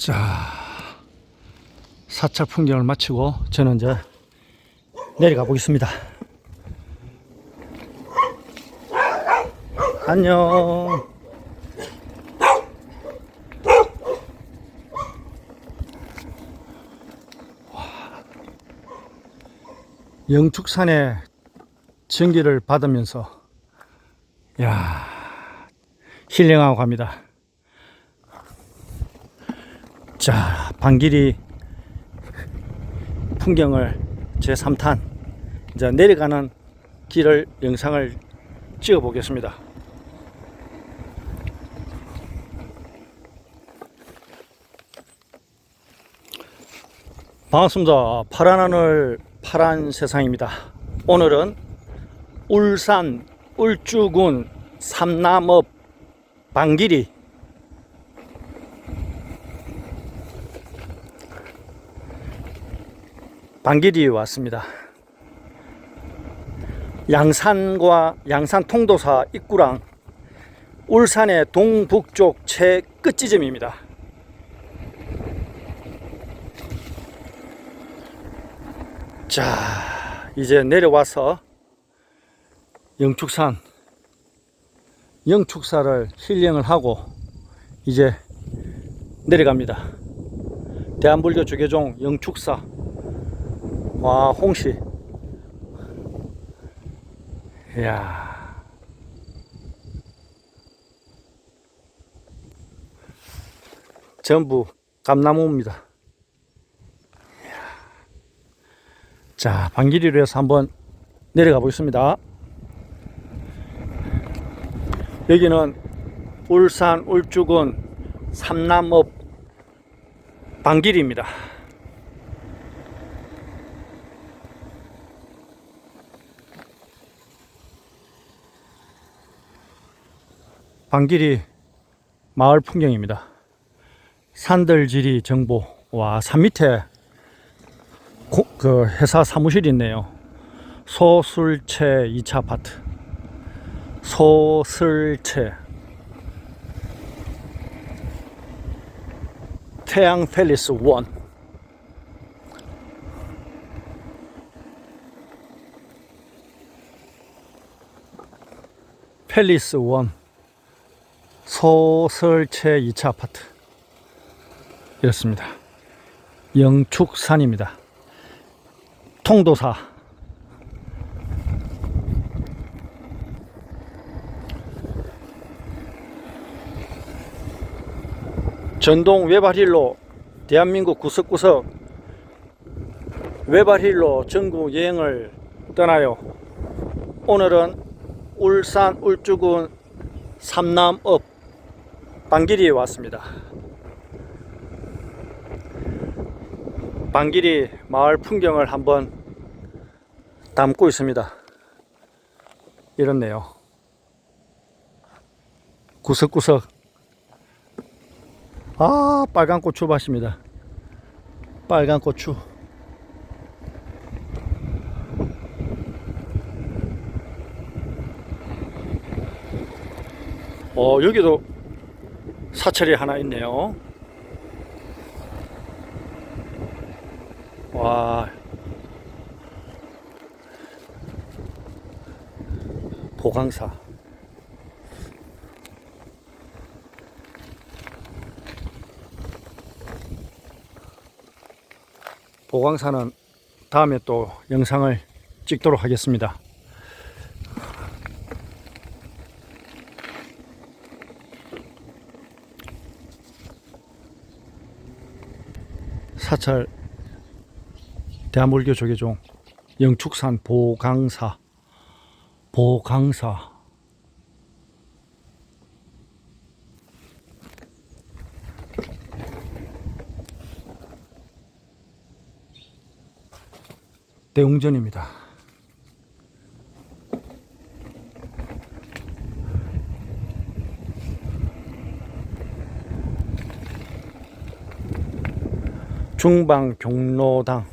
자, 사찰 풍경을 마치고 저는 이제 내려가 보겠습니다. 안녕. 와. 영축산의 전기를 받으면서 야 힐링하고 갑니다. 자, 방길이 풍경을 제 3탄 이제 내려가는 길을 영상을 찍어 보겠습니다. 반갑습니다. 파란 하늘, 파란 세상입니다. 오늘은 울산 울주군 삼남읍 방길이 방길이 왔습니다. 양산과 양산 통도사 입구랑 울산의 동북쪽 최끝 지점입니다. 자, 이제 내려와서 영축산 영축사를 힐링을 하고 이제 내려갑니다. 대한불교 주계종 영축사 와 홍시 이야 전부 감나무입니다. 자 방길이로 해서 한번 내려가 보겠습니다. 여기는 울산 울주군 삼남읍 방길입니다. 방길이 마을 풍경입니다. 산들지리 정보. 와, 산 밑에 고- 그 회사 사무실이 있네요. 소술채 2차 아파트. 소슬채. 태양 팰리스 1. 팰리스 1. 소설채 2차 아파트 이렇습니다. 영축산입니다. 통도사 전동 외발힐로 대한민국 구석구석 외발힐로 전국 여행을 떠나요. 오늘은 울산 울주군 삼남읍 방길이에 왔습니다. 방길이 마을 풍경을 한번 담고 있습니다. 이렇네요. 구석구석. 아, 빨간 고추 밭입니다. 빨간 고추. 어, 여기도 사찰이 하나 있네요. 와. 보강사. 보강사는 다음에 또 영상을 찍도록 하겠습니다. 사찰 대한불교 조계종 영축산 보강사 보강사 대웅전입니다. 중방 경로당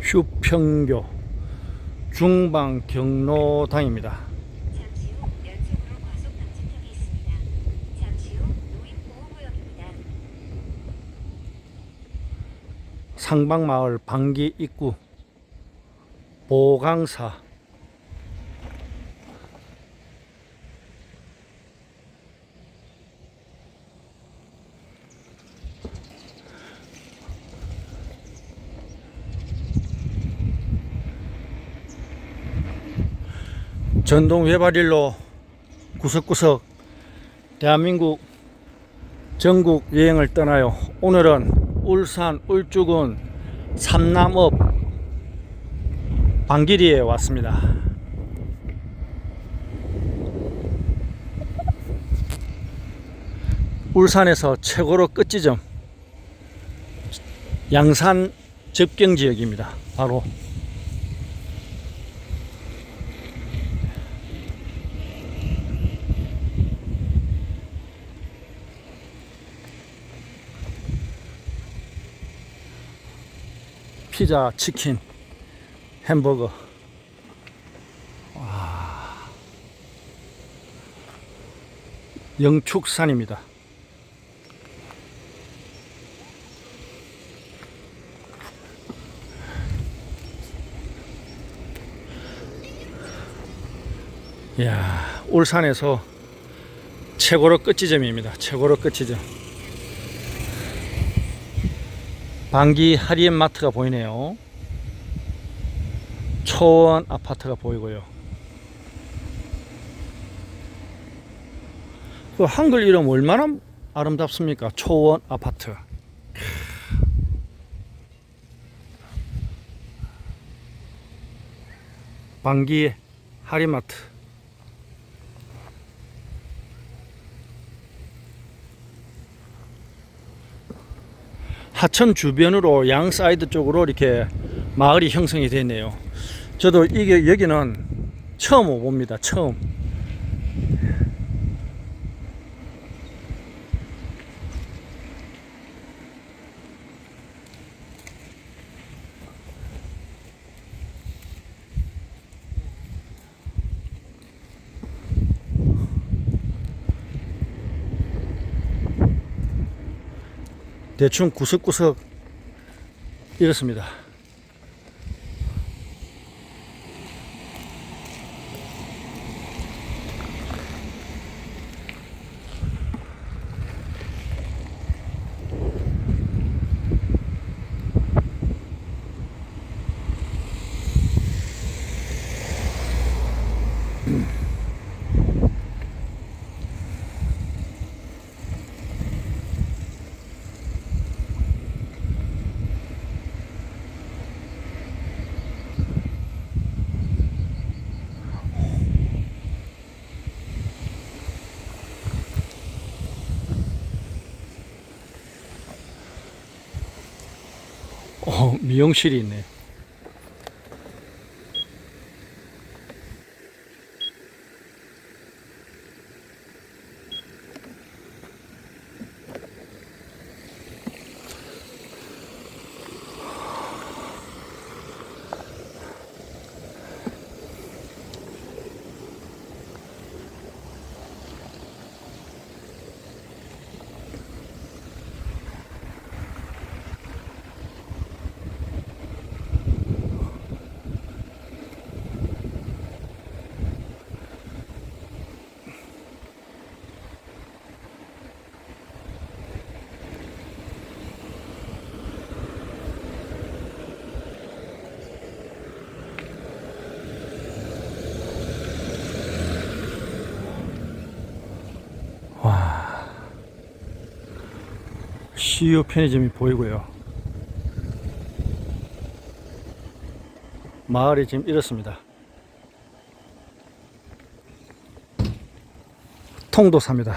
휴평교 중방 경로당입니다. 상방마을 방기 입구 보강사 전동 외발일로 구석구석 대한민국 전국 여행을 떠나요. 오늘은 울산 울주군 삼남읍 방길이에 왔습니다. 울산에서 최고로 끝지점 양산 접경 지역입니다. 바로 피자, 치킨, 햄버거. 와. 영축산입니다. 이야, 울산에서 최고로 끝지점입니다. 최고로 끝지점. 방기 하리엠 마트가 보이네요. 초원 아파트가 보이고요. 그 한글 이름 얼마나 아름답습니까? 초원 아파트. 방기 하리마트. 하천 주변으로 양 사이드 쪽으로 이렇게 마을이 형성이 되네요. 저도 이게 여기는 처음 오봅니다. 처음. 대충 구석구석 이렇습니다. 어, 미용실이 있네. CU 편의점이 보이고요. 마을이 지금 이렇습니다. 통도사입니다.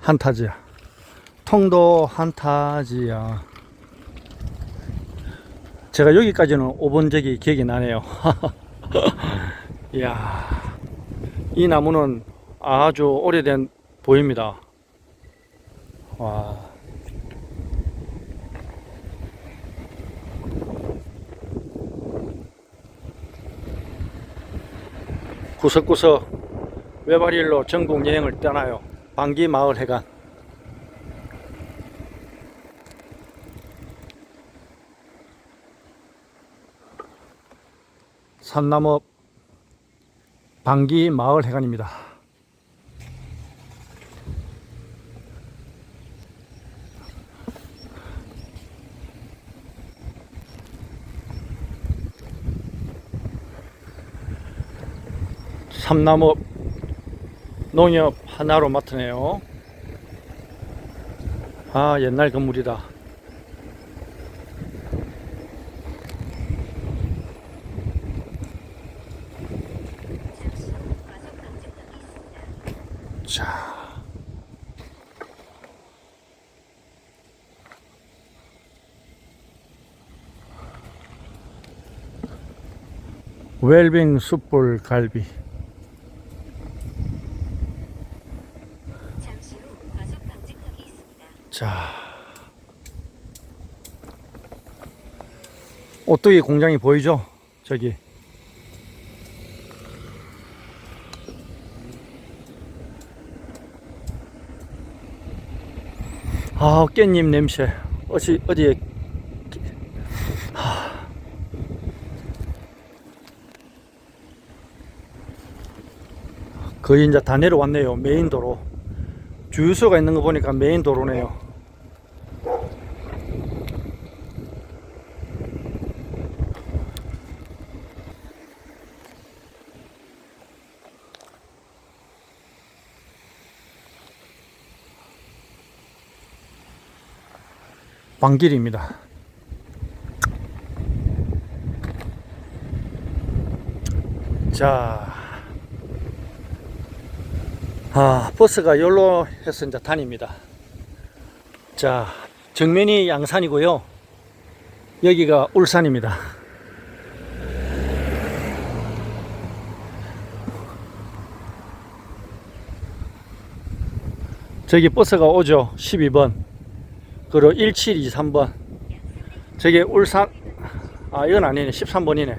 한타지야. 통도 한타지야. 제가 여기까지는 오본 적이 기억이 나네요. 이야, 이 나무는 아주 오래된 보입니다. 와. 구석구석 외발일로 전국 여행을 떠나요. 방기 마을 해관. 산나무 방기 마을 해관입니다. 삼나무 농협 하나로 맡으네요. 아, 옛날 건물이다. 자. 웰빙 숯불 갈비. 잠시 후 과속 방지턱이 있습니다. 자. 오뚜기 공장이 보이죠? 저기. 아, 깻잎 냄새. 어디, 어디에. 하. 거의 이제 다 내려왔네요. 메인 도로. 주유소가 있는 거 보니까 메인 도로네요. 방길입니다. 자, 아, 버스가 열로 해서 이제 다닙니다. 자, 정면이 양산이고요. 여기가 울산입니다. 저기 버스가 오죠. 12번. 그리고 1723번. 저게 울산, 아, 이건 아니네. 13번이네.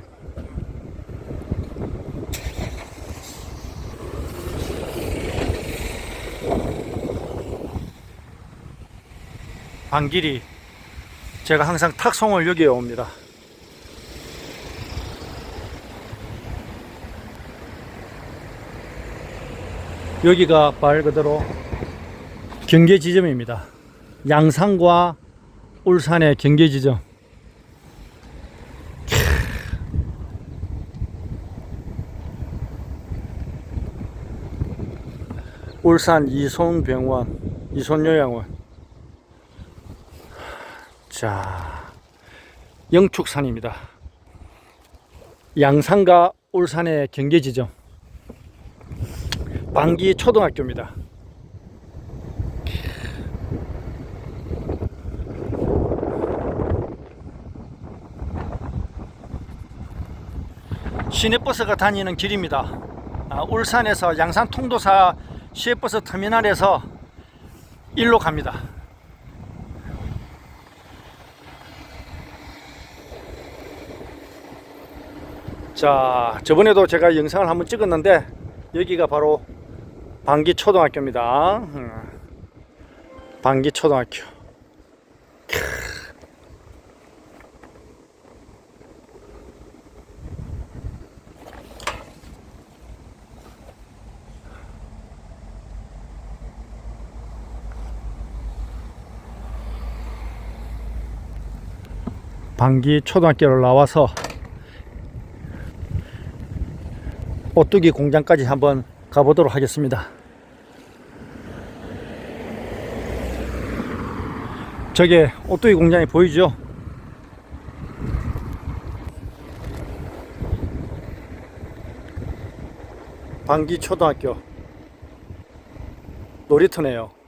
방길이 제가 항상 탁송을 여기에 옵니다. 여기가 말 그대로 경계 지점입니다. 양산과 울산의 경계 지점. 울산 이손병원, 이손요양원. 자, 영축산입니다. 양산과 울산의 경계 지점. 방기 초등학교입니다. 시내버스가 다니는 길입니다. 아, 울산에서 양산 통도사 시외버스 터미널에서 일로 갑니다. 자, 저번에도 제가 영상을 한번 찍었는데 여기가 바로 방기 초등학교입니다. 음. 방기 초등학교. 방기 초등학교를 나와서 오뚜기 공장까지 한번 가보도록 하겠습니다. 저게 오뚜기 공장이 보이죠? 방기 초등학교 놀이터네요.